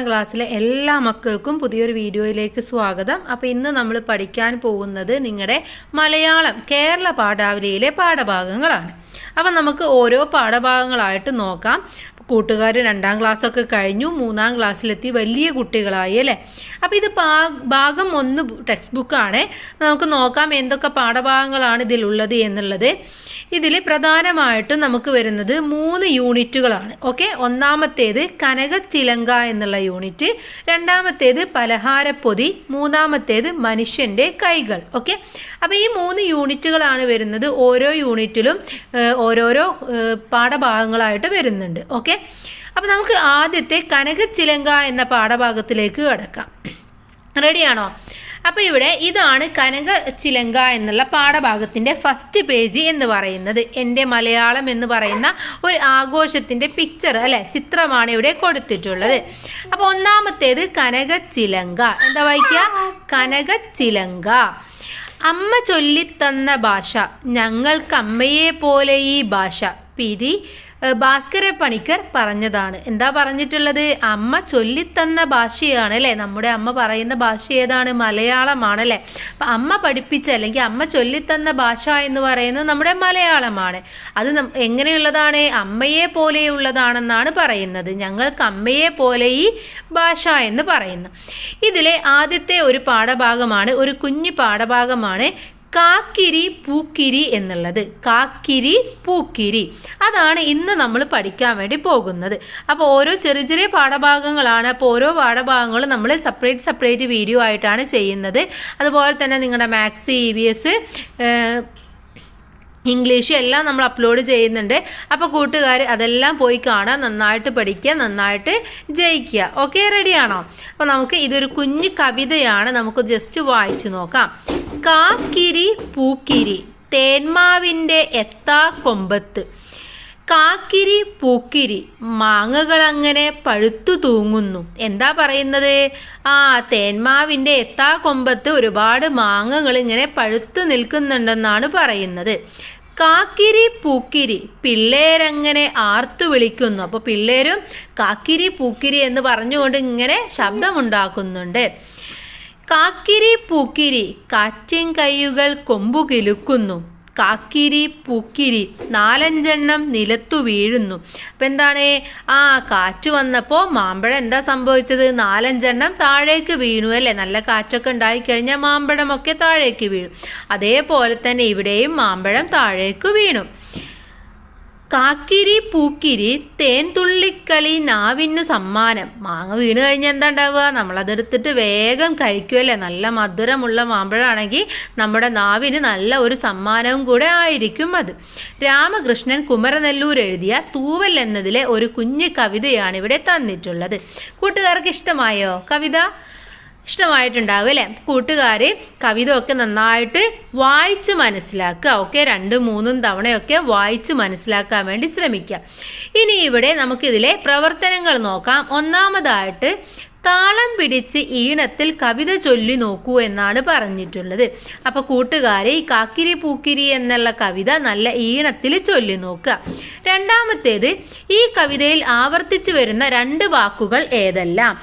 ഒൻപതാം ക്ലാസ്സിലെ എല്ലാ മക്കൾക്കും പുതിയൊരു വീഡിയോയിലേക്ക് സ്വാഗതം. അപ്പോൾ ഇന്ന് നമ്മൾ പഠിക്കാൻ പോകുന്നത് നിങ്ങളുടെ മലയാളം കേരള പാഠാവലിയിലെ പാഠഭാഗങ്ങളാണ്. അപ്പം നമുക്ക് ഓരോ പാഠഭാഗങ്ങളായിട്ട് നോക്കാം. കൂട്ടുകാർ രണ്ടാം ക്ലാസ്സൊക്കെ കഴിഞ്ഞു മൂന്നാം ക്ലാസ്സിലെത്തി വലിയ കുട്ടികളായി അല്ലേ? അപ്പോൾ ഇത് ഭാഗം ഒന്ന് ടെക്സ്റ്റ് ബുക്കാണ് നമുക്ക് നോക്കാം എന്തൊക്കെ പാഠഭാഗങ്ങളാണ് ഇതിലുള്ളത് എന്നുള്ളത്. ഇതിൽ പ്രധാനമായിട്ടും നമുക്ക് വരുന്നത് മൂന്ന് യൂണിറ്റുകളാണ്. ഓക്കെ? ഒന്നാമത്തേത് കനകച്ചിലങ്ക എന്നുള്ള യൂണിറ്റ് രണ്ടാമത്തേത് പലഹാരപ്പൊതി മൂന്നാമത്തേത് മനുഷ്യന്റെ കൈകൾ. ഓക്കെ? അപ്പോൾ ഈ മൂന്ന് യൂണിറ്റുകളാണ് വരുന്നത് ഓരോ യൂണിറ്റിലും ഓരോരോ പാഠഭാഗങ്ങളായിട്ട് വരുന്നുണ്ട്. ഓക്കെ? അപ്പോൾ നമുക്ക് ആദ്യത്തെ കനകച്ചിലങ്ക എന്ന പാഠഭാഗത്തിലേക്ക് കടക്കാം. റെഡിയാണോ? അപ്പോൾ ഇവിടെ ഇതാണ് കനക ചിലങ്ക എന്നുള്ള പാഠഭാഗത്തിന്റെ ഫസ്റ്റ് പേജ് എന്ന് പറയുന്നത്. എന്റെ മലയാളം എന്ന് പറയുന്ന ഒരു ആഘോഷത്തിന്റെ പിക്ചർ അല്ലെ? ചിത്രമാണ് ഇവിടെ കൊടുത്തിട്ടുള്ളത്. അപ്പോൾ ഒന്നാമത്തേത് കനക ചിലങ്ക എന്താ വായിക്കുക കനക ചിലങ്ക അമ്മ ചൊല്ലിത്തന്ന ഭാഷ. ഞങ്ങൾക്ക് അമ്മയെ പോലെ ഈ ഭാഷ. പിരി ഭാസ്കര പണിക്കർ പറഞ്ഞതാണ്. എന്താ പറഞ്ഞിട്ടുള്ളത്? അമ്മ ചൊല്ലിത്തന്ന ഭാഷയാണ് അല്ലേ? നമ്മുടെ അമ്മ പറയുന്ന ഭാഷ ഏതാണ്? മലയാളമാണ് അല്ലേ അപ്പം അമ്മ പഠിപ്പിച്ച അല്ലെങ്കിൽ അമ്മ ചൊല്ലിത്തന്ന ഭാഷ എന്ന് പറയുന്നത് നമ്മുടെ മലയാളമാണ്. അത് എങ്ങനെയുള്ളതാണ്? അമ്മയെ പോലെയുള്ളതാണെന്നാണ് പറയുന്നത്. ഞങ്ങൾക്ക് അമ്മയെ പോലെ ഈ ഭാഷ എന്ന് പറയുന്നു. ഇതിലെ ആദ്യത്തെ ഒരു പാഠഭാഗമാണ് ഒരു കുഞ്ഞു പാഠഭാഗമാണ് കാക്കിരി പൂക്കിരി എന്നുള്ളത്. കാക്കിരി പൂക്കിരി. അതാണ് ഇന്ന് നമ്മൾ പഠിക്കാൻ വേണ്ടി പോകുന്നത്. അപ്പോൾ ഓരോ ചെറിയ ചെറിയ പാഠഭാഗങ്ങളാണ്. അപ്പോൾ ഓരോ പാഠഭാഗങ്ങളും നമ്മൾ സെപ്പറേറ്റ് സെപ്പറേറ്റ് വീഡിയോ ആയിട്ടാണ് ചെയ്യുന്നത്. അതുപോലെ തന്നെ നിങ്ങളുടെ മാത്സ് ഇ വി എസ് ഇംഗ്ലീഷും എല്ലാം നമ്മൾ അപ്ലോഡ് ചെയ്യുന്നുണ്ട്. അപ്പോൾ കൂട്ടുകാർ അതെല്ലാം പോയി കാണാൻ നന്നായിട്ട് പഠിക്കുക നന്നായിട്ട് ജയിക്കുക. ഓക്കെ റെഡിയാണോ അപ്പോൾ നമുക്ക് ഇതൊരു കുഞ്ഞു കവിതയാണ്. നമുക്ക് ജസ്റ്റ് വായിച്ചു നോക്കാം. കാക്കിരി പൂക്കിരി. തേന്മാവിന്റെ എത്താ കൊമ്പത്ത്. കാക്കിരി പൂക്കിരി മാങ്ങകൾ അങ്ങനെ പഴുത്തു തൂങ്ങുന്നു. എന്താ പറയുന്നത്? ആ തേന്മാവിന്റെ എത്താ കൊമ്പത്ത് ഒരുപാട് മാങ്ങകൾ ഇങ്ങനെ പഴുത്തു നിൽക്കുന്നുണ്ടെന്നാണ് പറയുന്നത്. കാക്കിരി പൂക്കിരി പിള്ളേരങ്ങനെ ആർത്തു വിളിക്കുന്നു. അപ്പോൾ പിള്ളേരും കാക്കിരി പൂക്കിരി എന്ന് പറഞ്ഞുകൊണ്ട് ഇങ്ങനെ ശബ്ദമുണ്ടാക്കുന്നുണ്ട്. കാക്കിരി പൂക്കിരി കാറ്റിൻ കൈയുകൾ കൊമ്പു കിലുക്കുന്നു. കാക്കിരി പൂക്കിരി നാലഞ്ചെണ്ണം നിലത്തു വീഴുന്നു. അപ്പം എന്താണ്? ആ കാറ്റ് വന്നപ്പോൾ മാമ്പഴം എന്താ സംഭവിച്ചത്? നാലഞ്ചെണ്ണം താഴേക്ക് വീണു അല്ലേ? നല്ല കാറ്റൊക്കെ ഉണ്ടായിക്കഴിഞ്ഞാൽ മാമ്പഴമൊക്കെ താഴേക്ക് വീഴും. അതേപോലെ തന്നെ ഇവിടെയും മാമ്പഴം താഴേക്ക് വീണു. കാക്കിരി പൂക്കിരി തേൻതുള്ളിക്കളി നാവിന് സമ്മാനം. മാങ്ങ വീണ് കഴിഞ്ഞാൽ എന്താ ഉണ്ടാവുക? നമ്മളതെടുത്തിട്ട് വേഗം കഴിക്കുമല്ലേ നല്ല മധുരമുള്ള മാമ്പഴമാണെങ്കിൽ നമ്മുടെ നാവിന് നല്ല ഒരു സമ്മാനവും കൂടെ ആയിരിക്കും അത്. രാമകൃഷ്ണൻ കുമരനെല്ലൂർ എഴുതിയ തൂവൽ എന്നതിലെ ഒരു കുഞ്ഞു കവിതയാണ് ഇവിടെ തന്നിട്ടുള്ളത്. കൂട്ടുകാർക്ക് ഇഷ്ടമായോ കവിത? ഇഷ്ടമായിട്ടുണ്ടാവും അല്ലേ? കൂട്ടുകാർ കവിത ഒക്കെ നന്നായിട്ട് വായിച്ച് മനസ്സിലാക്കുക. ഓക്കെ? രണ്ടും മൂന്നും തവണയൊക്കെ വായിച്ച് മനസ്സിലാക്കാൻ വേണ്ടി ശ്രമിക്കുക. ഇനി ഇവിടെ നമുക്കിതിലെ പ്രവർത്തനങ്ങൾ നോക്കാം. ഒന്നാമതായിട്ട് താളം പിടിച്ച് ഈണത്തിൽ കവിത ചൊല്ലി നോക്കൂ എന്നാണ് പറഞ്ഞിട്ടുള്ളത്. അപ്പോൾ കൂട്ടുകാരെ ഈ കാക്കിരി പൂക്കിരി എന്നുള്ള കവിത നല്ല ഈണത്തിൽ ചൊല്ലി നോക്കുക. രണ്ടാമത്തേത് ഈ കവിതയിൽ ആവർത്തിച്ചു വരുന്ന രണ്ട് വാക്കുകൾ ഏതെല്ലാം?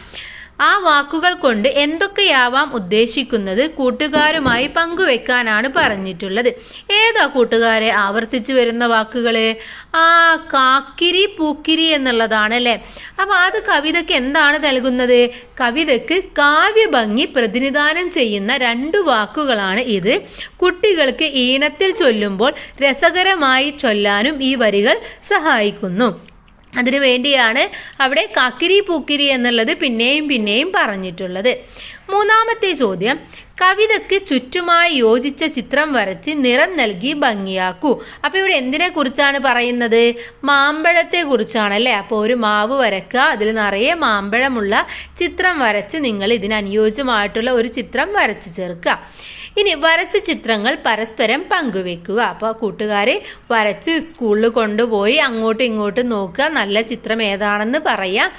ആ വാക്കുകൾ കൊണ്ട് എന്തൊക്കെയാവാം ഉദ്ദേശിക്കുന്നത് കൂട്ടുകാരുമായി പങ്കുവെക്കാനാണ് പറഞ്ഞിട്ടുള്ളത്. ഏതാ കൂട്ടുകാരെ? ആവർത്തിച്ചു വരുന്ന വാക്കുകൾ ആ കാക്കിരി പൂക്കിരി എന്നുള്ളതാണ് അല്ലെ അപ്പോൾ അത് കവിതയ്ക്ക് എന്താണ് നൽകുന്നത്? കവിതയ്ക്ക് കാവ്യഭംഗി പ്രതിനിധാനം ചെയ്യുന്ന രണ്ട് വാക്കുകളാണ് ഇത്. കുട്ടികൾക്ക് ഈണത്തിൽ ചൊല്ലുമ്പോൾ രസകരമായി ചൊല്ലാനും ഈ വരികൾ സഹായിക്കുന്നു. അതിനു വേണ്ടിയാണ് അവിടെ കാക്കിരി പൂക്കിരി എന്നുള്ളത് പിന്നെയും പിന്നെയും പറഞ്ഞിട്ടുള്ളത്. മൂന്നാമത്തെ ചോദ്യം കവിതയ്ക്ക് ചുറ്റുമായി യോജിച്ച ചിത്രം വരച്ച് നിറം നൽകി ഭംഗിയാക്കൂ. അപ്പോൾ ഇവിടെ എന്തിനെ കുറിച്ചാണ് പറയുന്നത്? മാമ്പഴത്തെ കുറിച്ചാണ് അല്ലേ അപ്പോൾ ഒരു മാവ് വരക്കുക അതിൽ നിറയെ മാമ്പഴമുള്ള ചിത്രം വരച്ച് നിങ്ങൾ ഇതിന് അനുയോജ്യമായിട്ടുള്ള ഒരു ചിത്രം വരച്ച് ചേർക്കുക. ഇനി വരച്ച ചിത്രങ്ങൾ പരസ്പരം പങ്കുവെക്കുക. അപ്പോൾ കൂട്ടുകാരെ വരച്ച് സ്കൂളിൽ കൊണ്ടുപോയി അങ്ങോട്ടും ഇങ്ങോട്ടും നോക്കുക. നല്ല ചിത്രം ഏതാണെന്ന് പറയാം.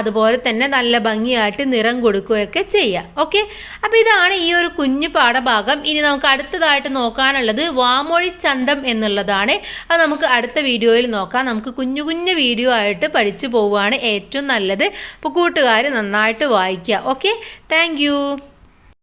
അതുപോലെ തന്നെ നല്ല ഭംഗിയായിട്ട് നിറം കൊടുക്കുകയൊക്കെ ചെയ്യാം. ചെയ്യുക ഓക്കെ? അപ്പോൾ ഇതാണ് ഈ ഒരു കുഞ്ഞു പാഠഭാഗം. ഇനി നമുക്ക് അടുത്തതായിട്ട് നോക്കാനുള്ളത് വാമൊഴി ചന്തം എന്നുള്ളതാണ്. അത് നമുക്ക് അടുത്ത വീഡിയോയിൽ നോക്കാം. നമുക്ക് കുഞ്ഞു കുഞ്ഞു വീഡിയോ ആയിട്ട് പഠിച്ചു പോവുകയാണ് ഏറ്റവും നല്ലത്. അപ്പോൾ കൂട്ടുകാർ നന്നായിട്ട് വായിക്കുക. ഓക്കെ? താങ്ക്